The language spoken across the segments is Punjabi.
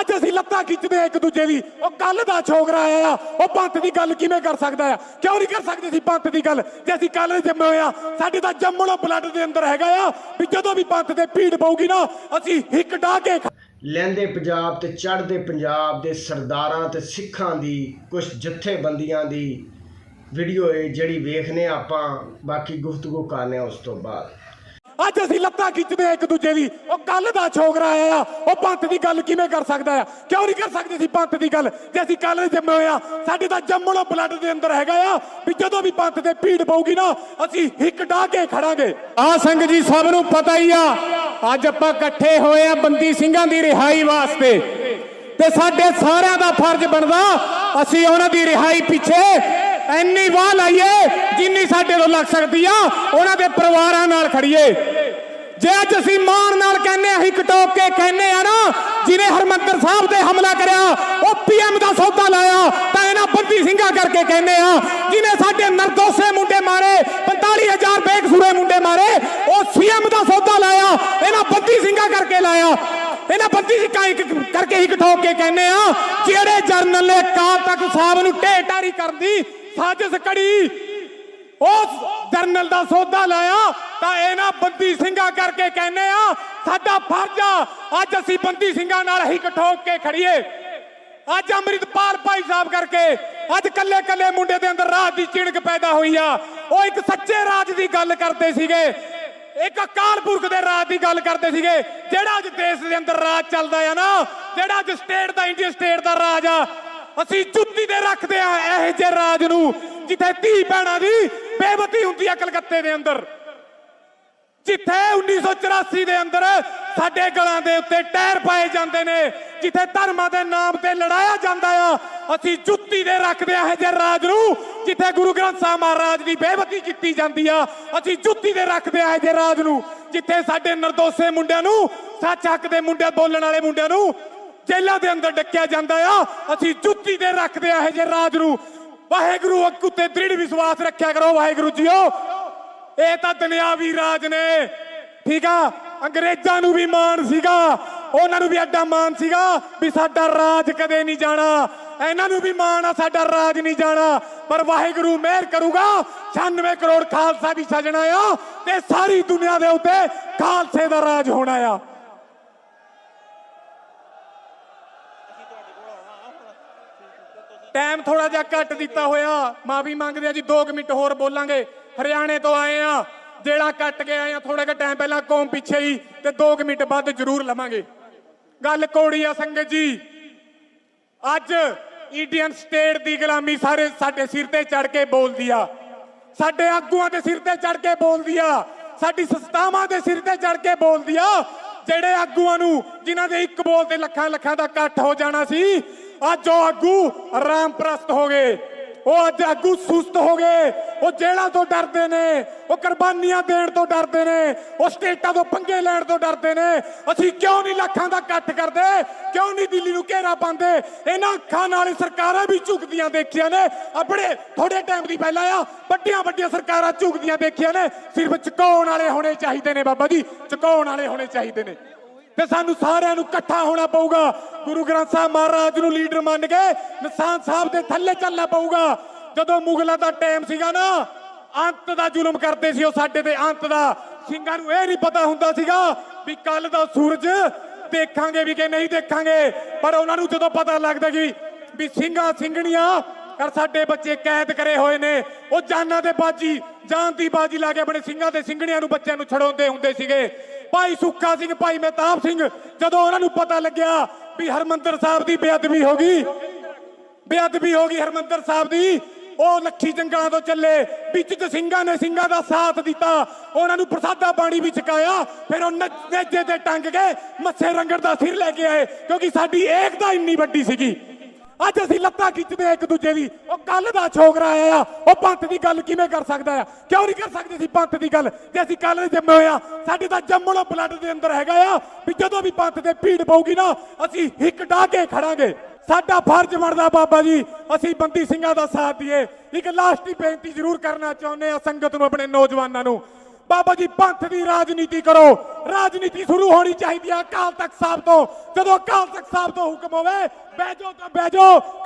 ਅੱਜ ਅਸੀਂ ਲੱਤਾਂ ਖਿੱਚਦੇ ਆ ਇੱਕ ਦੂਜੇ ਦੀ। ਉਹ ਕੱਲ ਦਾ ਛੋਕਰਾ ਆਇਆ। ਉਹ ਪੰਥ ਦੀ ਗੱਲ ਕਿਵੇਂ ਕਰ ਸਕਦਾ ਆ? ਕਿਉਂ ਨਹੀਂ ਕਰ ਸਕਦੇ ਸੀ ਪੰਥ ਦੀ ਗੱਲ? ਜੇ ਅਸੀਂ ਕੱਲ ਜੰਮੇ ਹੋਏ ਸਾਡੇ ਤਾਂ ਜੰਮਣੋਂ ਬਲੱਡ ਦੇ ਅੰਦਰ ਹੈਗਾ ਆ ਵੀ ਜਦੋਂ ਵੀ ਪੰਥ ਤੇ ਭੀੜ ਪਊਗੀ ਨਾ, ਅਸੀਂ ਹਿੱਕ ਢਾ ਕੇ ਲਹਿੰਦੇ ਪੰਜਾਬ ਤੇ ਚੜ੍ਹਦੇ ਪੰਜਾਬ ਦੇ ਸਰਦਾਰਾਂ ਤੇ ਸਿੱਖਾਂ ਦੀ ਕੁਝ ਜਥੇਬੰਦੀਆਂ ਦੀ ਵੀਡੀਓ ਹੈ ਜਿਹੜੀ ਵੇਖਨੇ ਆਪਾਂ, ਬਾਕੀ ਗੁਫ਼ਤਗੂ ਕਰਨੇ ਆ ਉਸ ਤੋਂ ਬਾਅਦ। ਅੱਜ ਅਸੀਂ ਲੱਤਾਂ ਖਿੱਚਦੇ ਆ ਇੱਕ ਦੂਜੇ ਦੀ। ਉਹ ਕੱਲ ਦਾ ਛੋਕਰਾ ਆਇਆ ਉਹ ਪੰਥ ਦੀ ਗੱਲ ਕਿਵੇਂ ਕਰ ਸਕਦਾ ਆ? ਕਿਉਂ ਨਹੀਂ ਕਰ ਸਕਦੇ ਸੀ ਪੰਥ ਦੀ ਗੱਲ? ਜੇ ਅਸੀਂ ਕੱਲ ਜੰਮੇ ਹੋਏ ਸਾਡੇ ਤਾਂ ਜੰਮਣੋਂ ਬਲੱਡ ਦੇ ਅੰਦਰ ਹੈਗਾ ਆ ਵੀ ਜਦੋਂ ਵੀ ਪੰਥ ਤੇ ਭੀੜ ਪਊਗੀ ਨਾ, ਅਸੀਂ ਹਿੱਕ ਡਾਹ ਕੇ ਖੜਾਂਗੇ। ਆ ਸੰਗ ਜੀ ਸਭ ਨੂੰ ਪਤਾ ਹੀ ਆ, ਅੱਜ ਆਪਾਂ ਇਕੱਠੇ ਹੋਏ ਆ ਬੰਦੀ ਸਿੰਘਾਂ ਦੀ ਰਿਹਾਈ ਵਾਸਤੇ। ਤੇ ਸਾਡੇ ਸਾਰਿਆਂ ਦਾ ਫਰਜ਼ ਬਣਦਾ, ਅਸੀਂ ਉਹਨਾਂ ਦੀ ਰਿਹਾਈ ਪਿੱਛੇ ਐਨੀ ਵਾਹ ਲਾਈਏ, ਜਿੰਨੀ ਸਾਡੇ ਤੋਂ ਲੱਗ ਸਕਦੀ ਆ, ਉਹਨਾਂ ਦੇ ਪਰਿਵਾਰਾਂ ਨਾਲ ਖੜੀਏ। ਜੇ ਅੱਜ ਅਸੀਂ ਮਾਣ ਨਾਲ ਕਹਿੰਨੇ ਆ ਹਿੱਕ ਕੇ ਕਹਿੰਨੇ ਆ ਨਾ, ਜਿਨੇ ਹਰਮੰਦਰ ਸਾਹਿਬ ਤੇ ਹਮਲਾ ਕਰਿਆ, ਉਹ ਪੀਐਮ ਦਾ ਸੌਦਾ ਲਾਇਆ, ਤਾਂ ਇਹਨਾਂ ਬੰਦੀ ਸਿੰਘਾਂ ਕਰਕੇ ਕਹਿੰਨੇ ਆ, ਜਿਨੇ ਸਾਡੇ ਨਰਦੋਸੇ ਮੁੰਡੇ ਮਾਰੇ 45000 ਬੇਕਸੂਰੇ ਮੁੰਡੇ ਮਾਰੇ, ਉਹ ਸੀਐਮ ਦਾ ਸੌਦਾ ਲਾਇਆ, ਇਹਨਾਂ ਬੰਦੀ ਸਿੰਘਾਂ ਕਰਕੇ ਲਾਇਆ। ਇਹਨਾਂ ਬੰਦੀ ਸਿੰਘਾਂ ਕਰਕੇ ਹਿੱਕ ਠੋਕ ਕੇ ਕਹਿੰਨੇ ਆ, ਜਿਹੜੇ ਜਰਨਲ ਨੇ ਕਾਲ ਤੱਕ ਸਾਹਿਬ ਨੂੰ ਢੇਟਾਰੀ ਕਰਨ ਦੀ ਸਾਜ਼ਿਸ਼ ਕੜੀ। ਉਸ ਜਰਨਲ ਦਾ ਸੌਦਾ ਲਾਇਆ ਤਾਂ ਇਹਨਾਂ ਬੰਦੀ ਸਿੰਘਾਂ ਕਰਕੇ ਕਹਿੰਨੇ ਆ, ਸਾਡਾ ਫਰਜ਼ ਆ, ਅੱਜ ਅਸੀਂ ਬੰਦੀ ਸਿੰਘਾਂ ਨਾਲ ਹੀ ਠੋਕ ਕੇ ਖੜੀਏ। ਅੱਜ ਅੰਮ੍ਰਿਤਪਾਲ ਭਾਈ ਸਾਹਿਬ ਕਰਕੇ, ਅੱਜ ਕੱਲੇ ਕੱਲੇ ਮੁੰਡੇ ਦੇ ਅੰਦਰ ਰਾਜ ਦੀ ਚਿਣਕ ਪੈਦਾ ਹੋਈ ਆ। ਉਹ ਇੱਕ ਸੱਚੇ ਰਾਜ ਦੀ ਗੱਲ ਕਰਦੇ ਸੀਗੇ। ਇੱਕ ਅਕਾਲ ਪੁਰਖ ਦੇ ਰਾਜ ਦੀ ਗੱਲ ਕਰਦੇ ਸੀਗੇ। ਜਿਹੜਾ ਅੱਜ ਦੇਸ਼ ਦੇ ਅੰਦਰ ਰਾਜ ਚੱਲਦਾ ਆ ਨਾ, ਜਿਹੜਾ ਅੱਜ ਸਟੇਟ ਦਾ ਇੰਡੀਆ ਸਟੇਟ ਦਾ ਰਾਜ ਆ ਅਸੀਂ ਜੁੱਤੀ ਤੇ ਰੱਖਦੇ ਆ ਇਹੋ ਜਿਹੇ ਰਾਜ ਨੂੰ, ਜਿੱਥੇ ਧੀ ਭੈਣਾਂ ਦੀ ਬੇਵਤੀ ਹੁੰਦੀ ਆ ਕਲਕੱਤੇ ਦੇ ਅੰਦਰ। ਜਿੱਥੇ 1984 ਦੇ ਅੰਦਰ ਸਾਡੇ ਗਲਾਂ ਦੇ ਉੱਤੇ ਟਾਇਰ ਪਾਏ ਜਾਂਦੇ ਨੇ, ਜਿੱਥੇ ਧਰਮਾਂ ਦੇ ਨਾਮ ਤੇ ਲੜਾਇਆ ਜਾਂਦਾ ਆ, ਅਸੀਂ ਜੁੱਤੀ ਦੇ ਰੱਖਦੇ ਆ ਇਹ ਜੇ ਰਾਜ ਨੂੰ, ਜਿੱਥੇ ਗੁਰੂ ਗ੍ਰੰਥ ਸਾਹਿਬ ਮਹਾਰਾਜ ਦੀ ਬੇਵਤੀ ਕੀਤੀ ਜਾਂਦੀ ਆ। ਅਸੀਂ ਜੁੱਤੀ ਦੇ ਰੱਖਦੇ ਆ ਇਹ ਜੇ ਰਾਜ ਨੂੰ, ਜਿੱਥੇ ਸਾਡੇ ਨਿਰਦੋਸ਼ੇ ਮੁੰਡਿਆਂ ਨੂੰ, ਸੱਚ ਹੱਕ ਦੇ ਮੁੰਡੇ ਬੋਲਣ ਵਾਲੇ ਮੁੰਡਿਆਂ ਨੂੰ ਜੇਲ੍ਹਾਂ ਦੇ ਅੰਦਰ ਡੱਕਿਆ ਜਾਂਦਾ ਆ। ਅਸੀਂ ਜੁੱਤੀ ਦੇ ਰੱਖਦੇ ਆ ਇਹ ਜੇ ਰਾਜ ਨੂੰ ਵਾਹਿਗੁਰੂ ਅੱਗ ਉੱਤੇ ਦ੍ਰਿੜ ਵਿਸ਼ਵਾਸ ਰੱਖਿਆ ਕਰੋ ਵਾਹਿਗੁਰੂ ਜੀਓ। ਇਹ ਤਾਂ ਦੁਨਿਆਵੀ ਰਾਜ ਨੇ। ਠੀਕ ਆ? ਅੰਗਰੇਜ਼ਾਂ ਨੂੰ ਵੀ ਮਾਣ ਸੀਗਾ। ਉਹਨਾਂ ਨੂੰ ਵੀ ਐਡਾ ਮਾਣ ਸੀਗਾ ਵੀ ਸਾਡਾ ਰਾਜ ਕਦੇ ਨਹੀਂ ਜਾਣਾ। ਇਹਨਾਂ ਨੂੰ ਵੀ ਮਾਣ ਆ ਸਾਡਾ ਰਾਜ ਨਹੀਂ ਜਾਣਾ। ਪਰ ਵਾਹਿਗੁਰੂ ਮਿਹਰ ਕਰੂਗਾ। 96 ਕਰੋੜ ਖਾਲਸਾ ਵੀ ਸਜਣਾ ਆ ਤੇ ਸਾਰੀ ਦੁਨੀਆ ਦੇ ਉੱਤੇ ਖਾਲਸੇ ਦਾ ਰਾਜ ਹੋਣਾ ਆ। ਟਾਈਮ ਥੋੜਾ ਜਿਹਾ ਘੱਟ ਦਿੱਤਾ ਹੋਇਆ। ਮਾਫੀ ਮੰਗਦੇ ਆ ਜੀ 2 ਮਿੰਟ ਹੋਰ ਬੋਲਾਂਗੇ। ਹਰਿਆਣੇ ਤੋਂ ਆਏ ਆ ਜਿਹੜਾ ਕੱਟ ਕੇ ਆਏ ਆ ਥੋੜਾ ਜਿਹਾ ਟਾਈਮ ਪਹਿਲਾਂ ਕੌਮ ਪਿੱਛੇ ਹੀ ਤੇ 2 ਮਿੰਟ ਬਾਅਦ ਜ਼ਰੂਰ ਲਵਾਂਗੇ। ਗੱਲ ਕੋੜੀ ਆ ਸੰਗਤ ਜੀ, ਅੱਜ ਇੰਡੀਅਨ ਸਟੇਟ ਦੀ ਗੁਲਾਮੀ ਸਾਰੇ ਸਾਡੇ ਸਿਰ ਤੇ ਚੜ ਕੇ ਬੋਲਦੀ ਆ। ਸਾਡੇ ਆਗੂਆਂ ਦੇ ਸਿਰ ਤੇ ਚੜ ਕੇ ਬੋਲਦੀ ਆ। ਸਾਡੀ ਸੰਸਥਾਵਾਂ ਦੇ ਸਿਰ ਤੇ ਚੜ ਕੇ ਬੋਲਦੀ ਆ। ਜਿਹੜੇ ਆਗੂਆਂ ਨੂੰ, ਜਿਨ੍ਹਾਂ ਦੇ ਇੱਕ ਬੋਲ ਤੇ ਲੱਖਾਂ ਲੱਖਾਂ ਦਾ ਇਕੱਠ ਹੋ ਜਾਣਾ ਸੀ, ਅੱਜ ਉਹ ਆਗੂ ਆਰਾਮ ਪ੍ਰਸਤ ਹੋ ਗਏ। ਉਹ ਅੱਜ ਆਗੂ ਸੁਸਤ ਹੋ ਗਏ। ਉਹ ਜੇਲ੍ਹਾਂ ਤੋਂ ਡਰਦੇ ਨੇ। ਉਹ ਕੁਰਬਾਨੀਆਂ ਦੇਣ ਤੋਂ ਡਰਦੇ ਨੇ। ਉਹ ਸਟੇਟਾਂ ਤੋਂ ਪੰਗੇ ਲੈਣ ਤੋਂ ਡਰਦੇ ਨੇ। ਅਸੀਂ ਕਿਉਂ ਨਹੀਂ ਲੱਖਾਂ ਦਾ ਇਕੱਠ ਕਰਦੇ? ਕਿਉਂ ਨਹੀਂ ਦਿੱਲੀ ਨੂੰ ਘੇਰਾ ਪਾਉਂਦੇ? ਇਹਨਾਂ ਅੱਖਾਂ ਨਾਲ ਸਰਕਾਰਾਂ ਵੀ ਝੁਕਦੀਆਂ ਦੇਖੀਆਂ ਨੇ। ਆਪਣੇ ਥੋੜੇ ਟਾਈਮ ਦੀ ਪਹਿਲਾਂ ਆ, ਵੱਡੀਆਂ ਵੱਡੀਆਂ ਸਰਕਾਰਾਂ ਝੁਕਦੀਆਂ ਦੇਖੀਆਂ ਨੇ। ਸਿਰਫ ਚੁਕਾਉਣ ਵਾਲੇ ਹੋਣੇ ਚਾਹੀਦੇ ਨੇ ਬਾਬਾ ਜੀ। ਚੁਕਾਉਣ ਵਾਲੇ ਹੋਣੇ ਚਾਹੀਦੇ ਨੇ। ਤੇ ਸਾਨੂੰ ਸਾਰਿਆਂ ਨੂੰ ਇਕੱਠਾ ਹੋਣਾ ਪਊਗਾ। ਗੁਰੂ ਗ੍ਰੰਥ ਸਾਹਿਬ ਮਹਾਰਾਜ ਨੂੰ ਲੀਡਰ ਮੰਨ ਕੇ ਨਿਸ਼ਾਨ ਸਾਹਿਬ ਦੇ ਥੱਲੇ ਚੱਲਣਾ ਪਊਗਾ। ਜਦੋਂ ਮੁਗਲਾਂ ਦਾ ਟਾਈਮ ਸੀਗਾ ਨਾ, ਅੰਤ ਦਾ ਜ਼ੁਲਮ ਕਰਦੇ ਸੀ ਉਹ ਸਾਡੇ ਤੇ, ਅੰਤ ਦਾ। ਸਿੰਘਾਂ ਨੂੰ ਇਹ ਨਹੀਂ ਪਤਾ ਹੁੰਦਾ ਸੀਗਾ ਵੀ ਕੱਲ ਦਾ ਸੂਰਜ ਦੇਖਾਂਗੇ ਵੀ ਕਿ ਨਹੀਂ ਦੇਖਾਂਗੇ। ਪਰ ਉਹਨਾਂ ਨੂੰ ਜਦੋਂ ਪਤਾ ਲੱਗਦਾ ਕਿ ਵੀ ਸਿੰਘਾਂ ਸਿੰਘਣੀਆਂ ਔਰ ਸਾਡੇ ਬੱਚੇ ਕੈਦ ਕਰੇ ਹੋਏ ਨੇ, ਉਹ ਜਾਨਾਂ ਦੇ ਬਾਜੀ, ਜਾਨ ਦੀ ਬਾਜੀ ਲਾ ਕੇ ਆਪਣੇ ਸਿੰਘਾਂ ਤੇ ਸਿੰਘਣੀਆਂ ਨੂੰ ਬੱਚਿਆਂ ਨੂੰ ਛਡਾਉਂਦੇ ਹੁੰਦੇ ਸੀਗੇ। ਭਾਈ ਸੁੱਖਾ ਸਿੰਘ, ਭਾਈ ਮਹਿਤਾਬ ਸਿੰਘ, ਜਦੋਂ ਉਹਨਾਂ ਨੂੰ ਪਤਾ ਲੱਗਿਆ ਵੀ ਹਰਮੰਦਰ ਸਾਹਿਬ ਦੀ ਬੇਅਦਬੀ ਹੋ ਗਈ, ਬੇਅਦਬੀ ਹੋ ਗਈ ਹਰਮੰਦਰ ਸਾਹਿਬ ਦੀ, ਉਹ ਲੱਖੀ ਜੰਗਲਾਂ ਤੋਂ ਚੱਲੇ, ਵਿੱਚ ਚ ਸਿੰਘਾਂ ਨੇ ਸਿੰਘਾਂ ਦਾ ਸਾਥ ਦਿੱਤਾ, ਉਹਨਾਂ ਨੂੰ ਪ੍ਰਸਾਦਾ ਪਾਣੀ ਵੀ ਛਕਾਇਆ, ਫਿਰ ਉਹ ਨੱਚ- ਨੇਜੇ ਤੇ ਟੰਗ ਕੇ ਮੱਥੇ ਰੰਗੜ ਦਾ ਸਿਰ ਲੈ ਕੇ ਆਏ, ਕਿਉਂਕਿ ਸਾਡੀ ਏਕਤਾ ਇੰਨੀ ਵੱਡੀ ਸੀਗੀ। ਅੱਜ ਅਸੀਂ ਲੱਤਾਂ ਖਿੱਚਦੇ ਆ ਇੱਕ ਦੂਜੇ ਦੀ। ਉਹ ਕੱਲ ਦਾ ਛੋਕਰਾ ਆਇਆ ਆ। ਉਹ ਪੰਥ ਦੀ ਗੱਲ ਕਿਵੇਂ ਕਰ ਸਕਦਾ ਆ? ਕਿਉਂ ਨਹੀਂ ਕਰ ਸਕਦੇ ਸੀ ਪੰਥ ਦੀ ਗੱਲ? ਜੇ ਅਸੀਂ ਕੱਲ ਦੇ ਜੰਮੇ ਹੋਏ ਆ, ਸਾਡੇ ਤਾਂ ਜੰਮਣੋਂ ਬਲੱਡ ਦੇ ਅੰਦਰ ਹੈਗਾ ਆ ਵੀ ਜਦੋਂ ਵੀ ਪੰਥ ਤੇ ਭੀੜ ਪਊਗੀ ਨਾ, ਅਸੀਂ ਹਿੱਕ ਡਾਹ ਕੇ ਖੜਾਂਗੇ। ਸਾਡਾ ਫਰਜ਼ ਬਣਦਾ ਬਾਬਾ ਜੀ, ਅਸੀਂ ਬੰਦੀ ਸਿੰਘਾਂ ਦਾ ਸਾਥ ਦਈਏ ਇੱਕ ਲਾਸਟ ਦੀ ਬੇਨਤੀ ਜ਼ਰੂਰ ਕਰਨਾ ਚਾਹੁੰਦੇ ਆ ਸੰਗਤ ਨੂੰ, ਆਪਣੇ ਨੌਜਵਾਨਾਂ ਨੂੰ। ਬਾਬਾ ਜੀ, ਪੰਥ ਦੀ ਰਾਜਨੀਤੀ ਕਰੋ। ਰਾਜਨੀਤੀ ਸ਼ੁਰੂ ਹੋਣੀ ਚਾਹੀਦੀ ਹੈ ਅਕਾਲ ਤਖਤ ਸਾਹਿਬ ਤੋਂ। ਜਦੋਂ ਅਕਾਲ ਤਖਤ ਸਾਹਿਬ ਤੋਂ ਹੁਕਮ ਹੋਵੇ, ਬਹਿ ਤਾਂ ਬਹਿ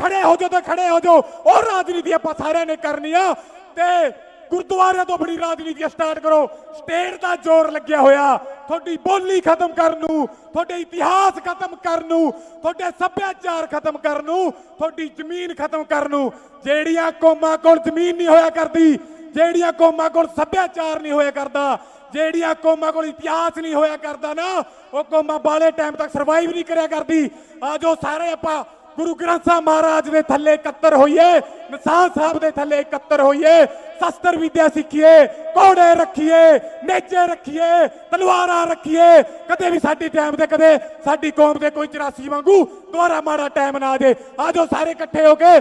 ਖੜੇ ਹੋ ਜਾਓ ਤਾਂ ਖੜੇ ਹੋ ਜਾਓ। ਉਹ ਰਾਜਨੀਤੀ ਆਪਾਂ ਸਾਰਿਆਂ ਨੇ ਕਰਨੀ ਆ। ਤੇ ਗੁਰਦੁਆਰਿਆਂ ਤੋਂ ਬੜੀ ਰਾਜਨੀਤੀ ਸਟਾਰਟ ਕਰੋ। ਸਟੇਟ ਦਾ ਜ਼ੋਰ ਲੱਗਿਆ ਹੋਇਆ। ਤੁਹਾਡੀ ਬੋਲੀ ਖਤਮ ਕਰਨ ਨੂੰ ਤੁਹਾਡੇ ਇਤਿਹਾਸ ਖਤਮ ਕਰਨ ਨੂੰ ਤੁਹਾਡੇ ਸੱਭਿਆਚਾਰ ਖਤਮ ਕਰਨ ਨੂੰ ਤੁਹਾਡੀ ਜ਼ਮੀਨ ਖਤਮ ਕਰਨ। ਨੂੰ ਜਿਹੜੀਆਂ ਕੌਮਾਂ ਕੋਲ ਜ਼ਮੀਨ ਨਹੀਂ ਹੋਇਆ ਕਰਦੀ ਜਿਹੜੀਆਂ ਕੌਮਾਂ ਕੋਲ ਸੱਭਿਆਚਾਰ ਨਹੀਂ ਹੋਇਆ ਕਰਦਾ, ਜਿਹੜੀਆਂ ਕੌਮਾਂ ਕੋਲ ਇਤਿਹਾਸ ਨਹੀਂ ਹੋਇਆ ਕਰਦਾ ਨਾ, ਉਹ ਕੌਮਾਂ ਬਾਲੇ ਟਾਈਮ ਤੱਕ ਸਰਵਾਈਵ ਨਹੀਂ ਕਰਿਆ ਕਰਦੀ। ਆਜੋ ਸਾਰੇ ਆਪਾਂ ਗੁਰੂ ਗ੍ਰੰਥ ਸਾਹਿਬ ਮਹਾਰਾਜ ਦੇ ਥੱਲੇ ਇਕੱਤਰ ਹੋਈਏ, ਨਿਸ਼ਾਨ ਸਾਹਿਬ ਦੇ ਥੱਲੇ ਇਕੱਤਰ ਹੋਈਏ, ਸ਼ਸਤਰ ਵਿਦਿਆ ਸਿੱਖੀਏ, ਘੋੜੇ ਰੱਖੀਏ ਨੇਜੇ ਰੱਖੀਏ, ਤਲਵਾਰਾਂ ਰੱਖੀਏ, ਕਦੇ ਵੀ ਸਾਡੀ ਟਾਈਮ ਤੇ, ਕਦੇ ਸਾਡੀ ਕੌਮ ਦੇ ਕੋਈ 84 ਵਾਂਗੂ ਦੁਬਾਰਾ ਮਾੜਾ ਟਾਈਮ ਨਾ ਆ ਜੇ। ਆਜੋ ਸਾਰੇ ਇਕੱਠੇ ਹੋ ਕੇ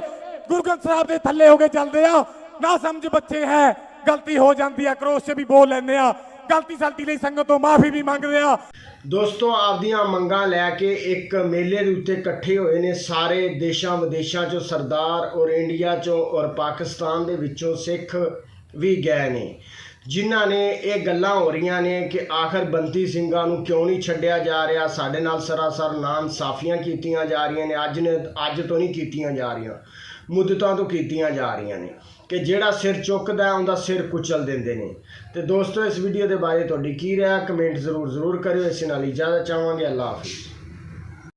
ਗੁਰੂ ਗ੍ਰੰਥ ਸਾਹਿਬ ਦੇ ਥੱਲੇ ਹੋ ਕੇ ਚੱਲਦੇ ਆ ਨਾ ਸਮਝ ਬੱਚੇ ਹੈ। ਗਲਤੀ ਹੋ ਜਾਂਦੀ ਆ ਕਰੋਸ਼ 'ਚ ਵੀ ਬੋਲ ਲੈਂਦੇ ਆ ਗਲਤੀ ਸਲਤੀ ਲਈ ਸੰਗਤ ਤੋਂ ਮਾਫੀ ਵੀ ਮੰਗਦੇ ਆ ਦੋਸਤੋ, ਆਪਦੀਆਂ ਮੰਗਾਂ ਲੈ ਕੇ ਇੱਕ ਮੇਲੇ ਦੇ ਉੱਤੇ ਇਕੱਠੇ ਹੋਏ ਨੇ ਸਾਰੇ ਦੇਸ਼ਾਂ ਵਿਦੇਸ਼ਾਂ ਚੋਂ ਸਰਦਾਰ ਔਰ ਇੰਡੀਆ ਚੋਂ ਔਰ ਪਾਕਿਸਤਾਨ ਦੇ ਵਿੱਚੋਂ ਸਿੱਖ ਵੀ ਗਏ ਨੇ। ਜਿਨ੍ਹਾਂ ਨੇ ਇਹ ਗੱਲਾਂ ਹੋ ਰਹੀਆਂ ਨੇ ਕਿ ਆਖਰ ਬੰਤੀ ਸਿੰਘਾਂ ਨੂੰ ਕਿਉਂ ਨਹੀਂ ਛੱਡਿਆ ਜਾ ਰਿਹਾ? ਸਾਡੇ ਨਾਲ ਸਰਾਸਰ ਨਾਮ ਸਾਫੀਆਂ ਕੀਤੀਆਂ ਜਾ ਰਹੀਆਂ ਨੇ। ਅੱਜ ਨੇ ਅੱਜ ਤੋਂ ਨਹੀਂ ਕੀਤੀਆਂ ਜਾ ਰਹੀਆਂ। ਮੁੱਦਤਾਂ ਤੋਂ ਕੀਤੀਆਂ ਜਾ ਰਹੀਆਂ ਨੇ ਕਿ ਜਿਹੜਾ ਸਿਰ ਚੁੱਕਦਾ ਉਹਦਾ ਸਿਰ ਕੁਚਲ ਦਿੰਦੇ ਨੇ। ਤੇ ਦੋਸਤੋ, ਇਸ ਵੀਡੀਓ ਦੇ ਬਾਰੇ ਤੁਹਾਡੀ ਕੀ ਰਾਏ ਕਮੈਂਟ ਜ਼ਰੂਰ ਜ਼ਰੂਰ ਕਰਿਓ। ਇਸ ਨਾਲ ਇਜਾਜ਼ਤ ਚਾਹਾਂਗੇ। ਅੱਲਾ ਹਾਫਿਜ਼।